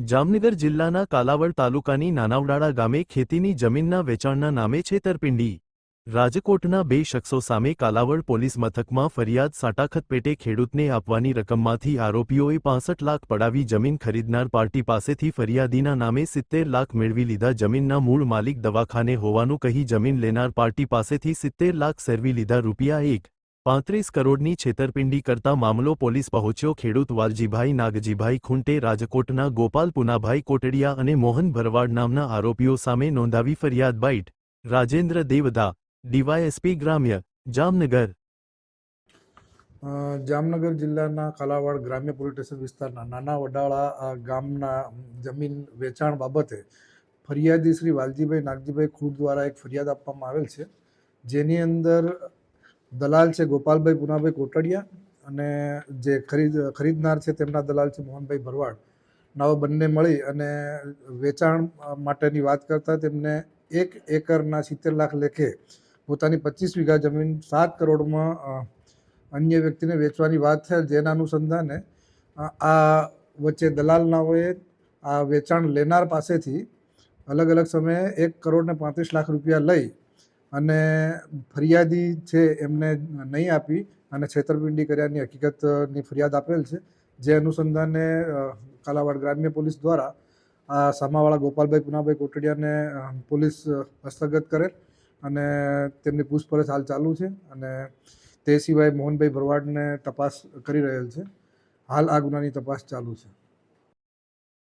જામનગર જિલ્લાના કાલાવડ તાલુકાની નાનાવડાળા ગામે ખેતીની જમીનના વેચાણના નામે છેતરપિંડી. રાજકોટના બે શખ્સો સામે કાલાવડ પોલીસ મથકમાં ફરિયાદ સાટાખત પેટે ખેડૂતને આપવાની રકમમાંથી આરોપીઓએ પાસઠ લાખ પડાવી જમીન ખરીદનાર પાર્ટી પાસેથી ફરિયાદીના નામે સિત્તેર લાખ મેળવી લીધા જમીનના મૂળ માલિક દવાખાને હોવાનું કહી જમીન લેનાર પાર્ટી પાસેથી સિત્તેર લાખ સેરવી લીધા રૂપિયા એક પાંત્રીસ કરોડની છેતરપિંડી કરતા મામલો પોલીસ પહોંચ્યો ખેડૂત વાલજીભાઈ નાગજીભાઈ ખૂંટે, રાજકોટના ગોપાલ પુનાભાઈ અને મોહન ભરવાડ નામના આરોપીઓ સામે નોંધાવી ફરિયાદ બાઇટ. રાજેન્દ્ર દેવદા, ડીવાયએસપી ગ્રામ્ય, જામનગર. જામનગર જિલ્લાના કાલાવાડ ગ્રામ્ય પોલીસ સ્ટેશન વિસ્તારના નાના વડાળા ગામના જમીન વેચાણ બાબતે ફરિયાદી શ્રી વાલજીભાઈ નાગજીભાઈ ખૂટ દ્વારા એક ફરિયાદ આપવામાં આવેલ છે. જેની અંદર દલાલ છે ગોપાલભાઈ પુનાભાઈ કોટડિયા અને જે ખરીદ, ખરીદનાર છે તેમના દલાલ છે મોહનભાઈ ભરવાડ. નાઓ બંને મળી અને વેચાણ માટેની વાત કરતા તેમને એક એકરના સિત્તેર લાખ લેખે પોતાની પચીસ વીઘા જમીન સાત કરોડમાં અન્ય વ્યક્તિને વેચવાની વાત થયેલ જેના અનુસંધાને આ વચ્ચે દલાલનાઓએ આ વેચાણ લેનાર પાસેથી અલગ અલગ સમયે એક કરોડ ને પાંત્રીસ લાખ રૂપિયા લઈ અને ફરિયાદી છે એમને નહીં આપી અને છેતરપિંડી કર્યાની હકીકતની ફરિયાદ આપેલ છે, જે અનુસંધાને કાલાવાડ ગ્રામ્ય પોલીસ દ્વારા આ સામાવાળા ગોપાલભાઈ પુનાભાઈ કોટડિયાને પોલીસ હસ્તગત કરેલ અને તેમની પૂછપરછ હાલ ચાલુ છે અને તે સિવાય મોહનભાઈ ભરવાડને તપાસ કરી રહેલ છે. હાલ આ ગુનાની તપાસ ચાલુ છે.